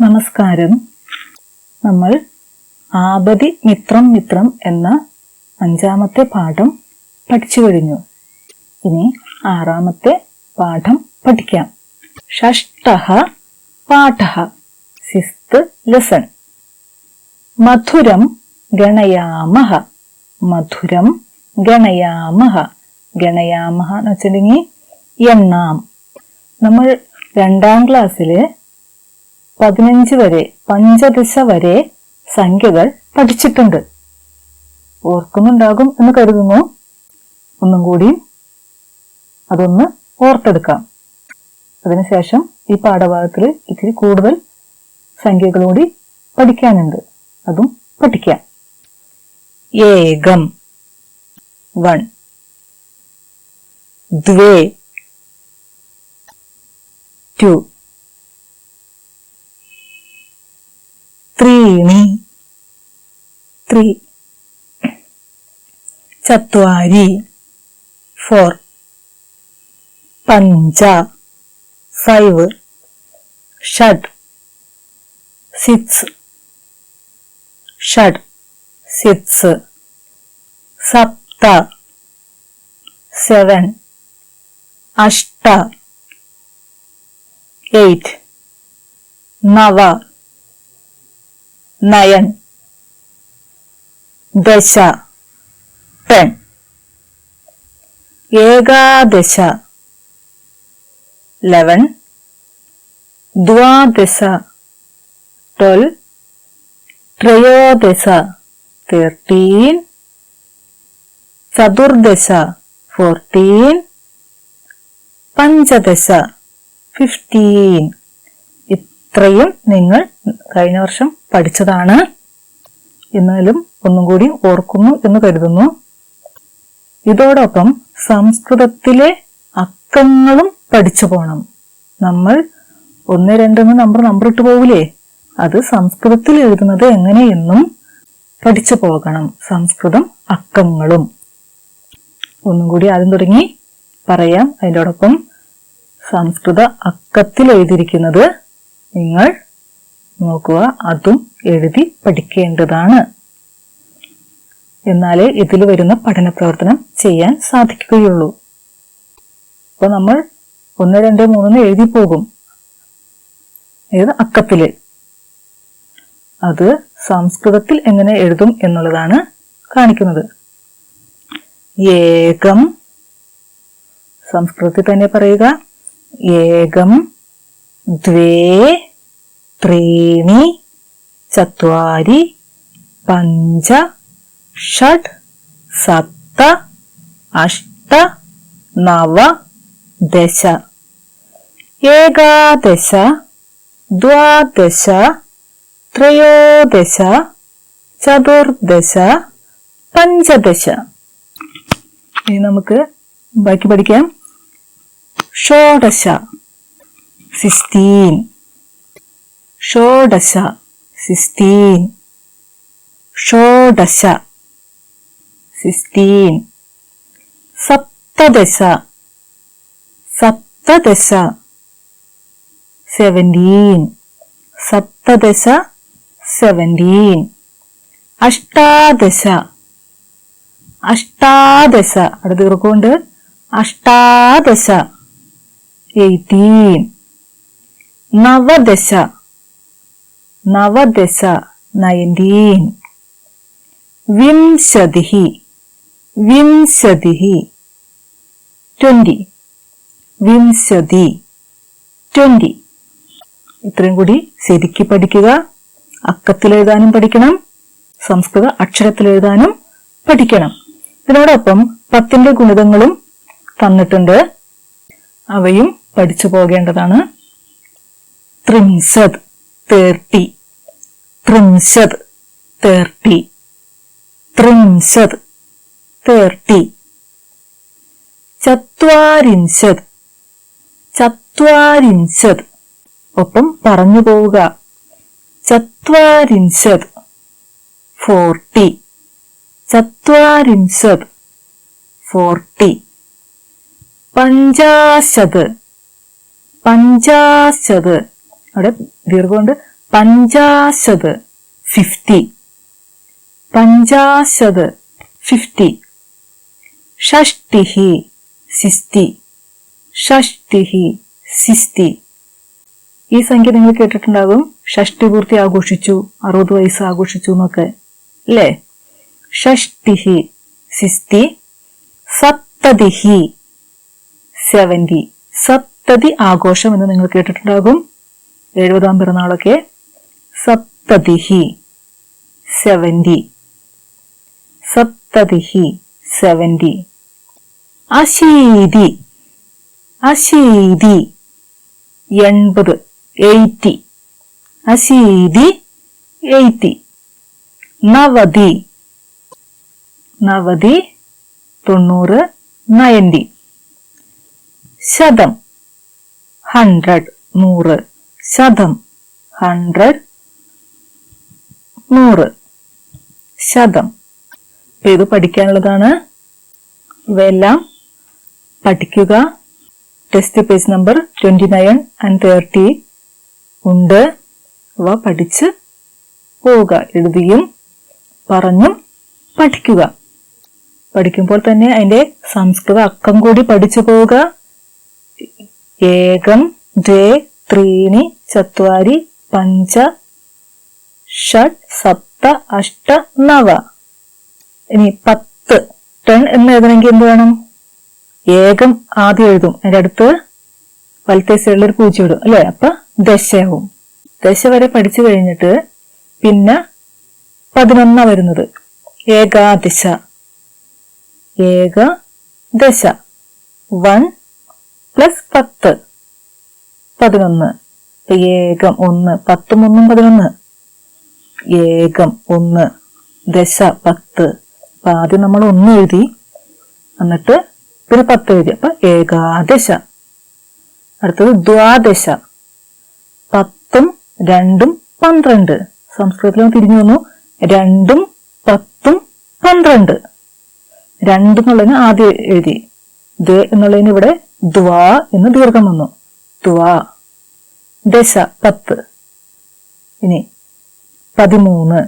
നമസ്കാരം. നമ്മൾ ആപതി മിത്രം മിത്രം എന്ന അഞ്ചാമത്തെ പാഠം പഠിച്ചു കഴിഞ്ഞു. ഇനി ആറാമത്തെ പാഠം പഠിക്കാം. ഷഷ്ട പാഠ സിസ്ത് ലെസൺ. മധുരം ഗണയാമഹ മധുരം ഗണയാമഹ ഗണയാമഹ എന്ന് വെച്ചിട്ടുണ്ടെങ്കിൽ എണ്ണാം. നമ്മൾ രണ്ടാം ക്ലാസ്സിൽ പതിനഞ്ച് വരെ പഞ്ചദശ വരെ സംഖ്യകൾ പഠിച്ചിട്ടുണ്ട്. ഓർക്കുന്നുണ്ടാകും എന്ന് കരുതുന്നു. ഒന്നും കൂടി അതൊന്ന് ഓർത്തെടുക്കാം. അതിനുശേഷം ഈ പാഠഭാഗത്തിൽ ഇത്തിരി കൂടുതൽ സംഖ്യകളൂടി പഠിക്കാനുണ്ട്. അതും പഠിക്കാം. ഏകം. വൺ. ദ്വേ. ടു. त्रीणि ത്രീ ചത്വാരി ഫോർ പഞ്ച five ഷഡ് six ഷഡ് six സപ്ത seven അഷ്ട eight നവ നയൻ. ദശ. ടെൻ. ഏകാദശ. ലെവൻ. ദ്വാദശ. ട്വൽവ്. ത്രയോദശ. തേർട്ടീൻ. ചതുർദശ. ഫോർട്ടീൻ. പഞ്ചദശ. ഫിഫ്റ്റീൻ. ഇത്രയും നിങ്ങൾ കഴിഞ്ഞ വർഷം പഠിച്ചതാണ്. എന്നാലും ഒന്നും കൂടി ഓർക്കുന്നു എന്ന് കരുതുന്നു. ഇതോടൊപ്പം സംസ്കൃതത്തിലെ അക്കങ്ങളും പഠിച്ചു പോകണം നമ്മൾ ഒന്ന് രണ്ടെന്ന് നമ്പർ നമ്പർ ഇട്ട് പോകില്ലേ അത് സംസ്കൃതത്തിൽ എഴുതുന്നത് എങ്ങനെയെന്നും പഠിച്ചു പോകണം. സംസ്കൃതം അക്കങ്ങളും. ഒന്നും കൂടി ആദ്യം തുടങ്ങി പറയാം. അതിനോടൊപ്പം സംസ്കൃത അക്കത്തിൽ എഴുതിയിരിക്കുന്നത് നിങ്ങൾ നോക്കുക. അതും എഴുതി പഠിക്കേണ്ടതാണ്. എന്നാലേ ഇതിൽ വരുന്ന പഠന പ്രവർത്തനം ചെയ്യാൻ സാധിക്കുകയുള്ളൂ. അപ്പൊ നമ്മൾ ഒന്ന് രണ്ട് മൂന്ന് എഴുതി പോകും. ഏത് അക്കത്തിൽ അത് സംസ്കൃതത്തിൽ എങ്ങനെ എഴുതും എന്നുള്ളതാണ് കാണിക്കുന്നത്. ഏകം. സംസ്കൃതത്തിൽ തന്നെ പറയുക. ഏകം. ദ്വേ. ത്രീണി ചത്വാരി പഞ്ച ഷഡ് സപ്ത അഷ്ട നവ ദശ ഏകാദശ ദ്വാദശ ത്രയോദശ ചതുർദശ പഞ്ചദശ ഇനി നമുക്ക് ബാക്കി പഠിക്കാം. ഷോഡശ സിക്സ്റ്റീൻ. ഷോഡശ സിക്സ്റ്റീൻ ഷോഡശ സിക്സ്റ്റീൻ സപ്തദശ സപ്തദശ. സെവന്റീൻ. സപ്തദശ സെവന്റീൻ. അഷ്ടാദശ അഷ്ടാദശ. അവിടെ തീർക്കൊണ്ട് അഷ്ടാദശ എയ്റ്റീൻ. നവദശ നവദശ നയന്റീൻ വിംശതിഹി വിംശതിഹി. ട്വന്റി വിംശതി ട്വന്റി ഇത്രയും കൂടി ശരിക്ക് പഠിക്കുക. അക്കത്തിൽ എഴുതാനും പഠിക്കണം. സംസ്കൃത അക്ഷരത്തിൽ എഴുതാനും പഠിക്കണം. ഇതിനോടൊപ്പം പത്തിന്റെ ഗുണിതങ്ങളും തന്നിട്ടുണ്ട്. അവയും പഠിച്ചു പോകേണ്ടതാണ്. ത്രിംസത് തേർട്ടി. ത്രിംശത് തേർട്ടി. ത്രിംശത് തേർട്ടി. ചത്വാരിംശത് ചത്വാരിംശത് ഒപ്പം പറഞ്ഞു പോവുക. ചത്വാരിംശത് ഫോർട്ടി. ചത്വാരിംശത് ഫോർട്ടി. പഞ്ചാശത്. പഞ്ചാശത്. അവിടെ ദീർഘമുണ്ട്. പഞ്ചാശത് ഫിഫ്റ്റി പഞ്ചാശത് ഫിഫ്റ്റി ഷഷ്ടിഹി സിസ്തി. ഷഷ്ടിഹി സിസ്തി. ഈ സംഖ്യ നിങ്ങൾ കേട്ടിട്ടുണ്ടാകും. ഷഷ്ടി പൂർത്തി ആഘോഷിച്ചു. അറുപത് വയസ്സ് ആഘോഷിച്ചു എന്നൊക്കെ. അല്ലേ? ഷഷ്ടിഹി സിസ്തി. സപ്തതിഹി സെവന്റി സപ്തതി ആഘോഷം എന്ന് നിങ്ങൾ കേട്ടിട്ടുണ്ടാകും. എഴുപതാം പിറന്നാളൊക്കെ സപ്തതിഹി സെവന്റി സപ്തതിഹി സെവന്റി അശീതി അശീതി എൺപത് എയ്റ്റി. അശീതി എയ്റ്റി. നവതി നവതി തൊണ്ണൂറ് നയന്റി ശതം ഹൺഡ്രഡ് നൂറ്. ശതം ഹൺഡ്രഡ് നൂറ് ശതം. അപ്പൊ ഇത് പഠിക്കാനുള്ളതാണ്. ഇവയെല്ലാം പഠിക്കുക. Test page number twenty nine and thirty ഉണ്ട്. അവ പഠിച്ച് പോവുക എഴുതിയും പറഞ്ഞും പഠിക്കുക. പഠിക്കുമ്പോൾ തന്നെ അതിന്റെ സംസ്കൃത അക്കം കൂടി പഠിച്ചു പോവുക. ഏകം ദ്വേ ത്രീണി ചത്വാരി പഞ്ച ഷഡ് സപ്ത അഷ്ട നവ. ഇനി പത്ത്. ടെൻ എന്ന് എഴുതണമെങ്കിൽ എന്ത് വേണം? ഏകം ആദ്യം എഴുതും. അതിന്റെ അടുത്ത് വലത്തെ സൈഡിൽ ഒരു പൂജ്യം ഇടും അല്ലേ? അപ്പൊ ദശയാവും ദശ വരെ പഠിച്ചു കഴിഞ്ഞിട്ട് പിന്നെ പതിനൊന്നാ വരുന്നത്. ഏകാദശ. ഏക ദശ വൺ പ്ലസ് പത്ത്. പതിനൊന്ന്. ഏകം ഒന്ന് പത്തും ഒന്നും പതിനൊന്ന്. ഏകം ഒന്ന് ദശ പത്ത്. അപ്പൊ ആദ്യം നമ്മൾ ഒന്ന് എഴുതി. എന്നിട്ട് പിന്നെ പത്ത് എഴുതി. അപ്പൊ ഏകാദശ. അടുത്തത് ദ്വാദശ. പത്തും രണ്ടും പന്ത്രണ്ട്. സംസ്കൃതത്തിൽ തിരിഞ്ഞു വന്നു. രണ്ടും പത്തും പന്ത്രണ്ട്. രണ്ട് എന്നുള്ളതിന് ആദ്യം എഴുതി. ദ എന്നുള്ളതിന് ഇവിടെ ദ്വാ എന്ന് ദീർഘം വന്നു. ദ്വാ. ദശ പത്ത്. ഇനി പതിമൂന്ന്.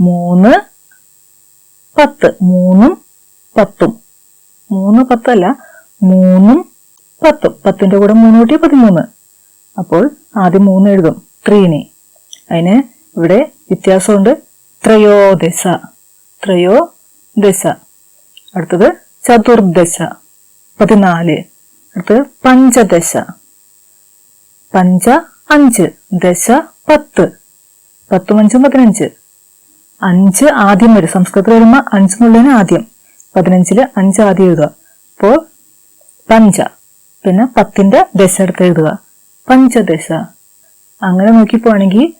മൂന്ന് പത്ത്. മൂന്നും പത്തും. മൂന്ന് പത്തല്ല. മൂന്നും പത്തും. പത്തിന്റെ കൂടെ മൂന്ന് കൂട്ടി പതിമൂന്ന്. അപ്പോൾ ആദ്യം മൂന്ന് എഴുതും. ത്രീനെ. അതിന് ഇവിടെ വ്യത്യാസമുണ്ട്. ത്രയോദശ. ത്രയോദശ. അടുത്തത് ചതുർദശ. പതിനാല്. അടുത്തത് പഞ്ചദശ. പഞ്ച അഞ്ച്. ദശ പത്ത്. പത്തും അഞ്ചും പതിനഞ്ച്. അഞ്ച് ആദ്യം വരും. സംസ്കൃതത്തിൽ വരുമ്പോൾ അഞ്ചെന്നുള്ളതിന് ആദ്യം. പതിനഞ്ചിൽ അഞ്ച് ആദ്യം എഴുതുക. അപ്പോൾ പഞ്ച. പിന്നെ പത്തിന്റെ ദശ എടുത്ത് എഴുതുക. പഞ്ചദശ. അങ്ങനെ നോക്കി പോവാണെങ്കിൽ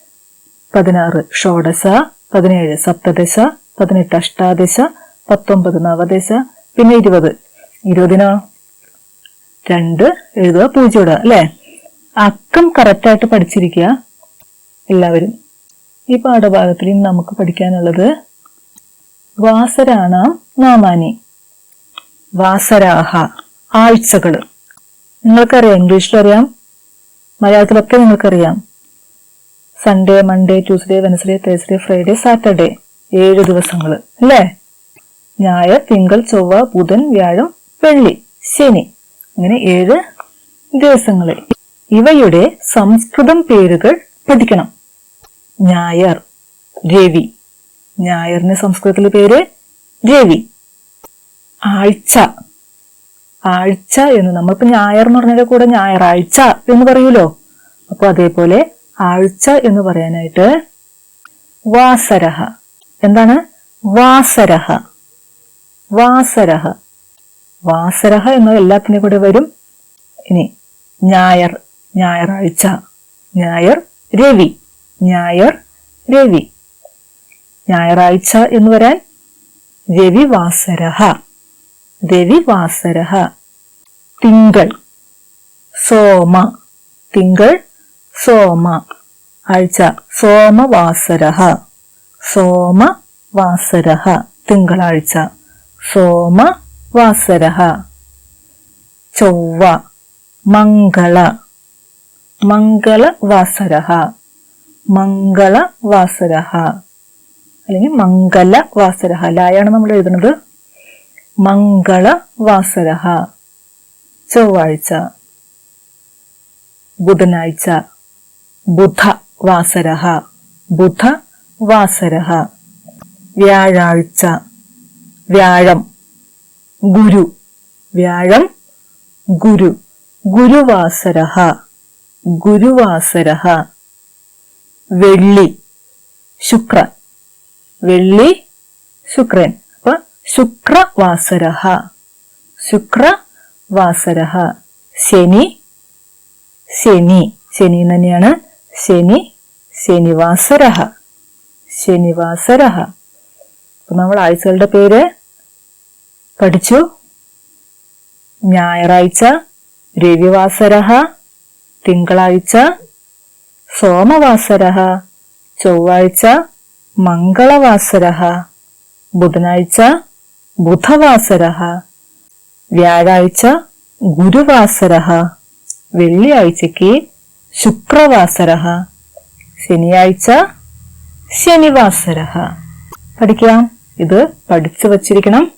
പതിനാറ്. ഷോഡശ പതിനേഴ്. സപ്തദശ പതിനെട്ട് അഷ്ടാദശ പത്തൊമ്പത് നവദശ പിന്നെ ഇരുപത്. ഇരുപതിനോ? രണ്ട്. എഴുതുക പൂജ്യം ഇടുക. അല്ലേ? അക്കം കറക്റ്റായിട്ട് പഠിച്ചിരിക്കുക. എല്ലാവരും. ഈ പാഠഭാഗത്തിൽ നമുക്ക് പഠിക്കാനുള്ളത് വാസരാണ നാമാനി. വാസരാഹ ആഴ്ചകൾ. നിങ്ങൾക്കറിയാം ഇംഗ്ലീഷിലറിയാം മലയാളത്തിലൊക്കെ നിങ്ങൾക്കറിയാം. Sunday Monday Tuesday Wednesday Thursday Friday Saturday ഏഴ് ദിവസങ്ങൾ അല്ലേ? ഞായർ തിങ്കൾ ചൊവ്വ ബുധൻ വ്യാഴം വെള്ളി ശനി അങ്ങനെ ഏഴ് ദിവസങ്ങൾ ഇവയുടെ സംസ്കൃതം പേരുകൾ പഠിക്കണം. ഞായർ രവി. ഞായറിന് സംസ്കൃതത്തിലെ പേര് രവി. ആഴ്ച. ആഴ്ച എന്ന് നമ്മളിപ്പോ ഞായർ എന്ന് പറഞ്ഞതിന്റെ കൂടെ ഞായറാഴ്ച എന്ന് പറയൂലോ അപ്പൊ അതേപോലെ ആഴ്ച എന്ന് പറയാനായിട്ട് വാസരഹ. എന്താണ്? വാസരഹ. വാസരഹ. വാസരഹ എന്ന എല്ലാത്തിനെ കൂടെ വരും. ഇനി ഞായർ ഞായറാഴ്ച ഞായർ രവി. ഞായർ രവി. ഞായറാഴ്ച എന്ന് വരാൻ രവിവാസരഹ രവിവാസരഹ തിങ്കൾ. സോമ. തിങ്കൾ സോമ. ആഴ്ച സോമവാസരഹ സോമവാസരഹ തിങ്കളാഴ്ച സോമവാസരഹ ചൊവ്വ. മംഗള. മംഗളവാസരഹ മംഗളവാസരഹ. അല്ലെങ്കിൽ മംഗലവാസരഹ. ലായാണ് നമ്മൾ എഴുതുന്നത്. മംഗള മംഗളവാസരഹ. ചൊവ്വാഴ്ച. ബുധനാഴ്ച. ബുധ വാസരഹ വ്യാഴാഴ്ച. വ്യാഴം. ഗുരു. വ്യാഴം. ഗുരു. ഗുരുവാസരഹ. ഗുരുവാസരഹ. വെള്ളി ശുക്രൻ. വെള്ളി ശുക്രൻ. അപ്പൊ ശുക്രവാസരഹ. ശുക്രവാസരഹ. ശനി ശനി. ശനി തന്നെയാണ്. ശനി ശനിവാസരഹ. ശനിവാസരഹ. അപ്പൊ നമ്മൾ ആഴ്ചകളുടെ പേര് പഠിച്ചു. ഞായറാഴ്ച രവിവാസരഹ തിങ്കളാഴ്ച സോമവാസരഹ. ചൊവ്വാഴ്ച മംഗളവാസര ബുധനാഴ്ച ബുധവാസര വ്യാഴാഴ്ച ഗുരുവാസര വെള്ളിയാഴ്ചക്ക് ശുക്രവാസര ശനിയാഴ്ച ശനിവാസര പഠിക്കാം. ഇത് പഠിച്ചു വച്ചിരിക്കണം.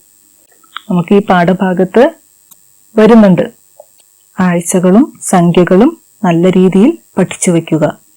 നമുക്ക് ഈ പാഠഭാഗത്ത് വരുന്നുണ്ട്. ആഴ്ചകളും സംഖ്യകളും നല്ല രീതിയിൽ പഠിച്ചു വയ്ക്കുക.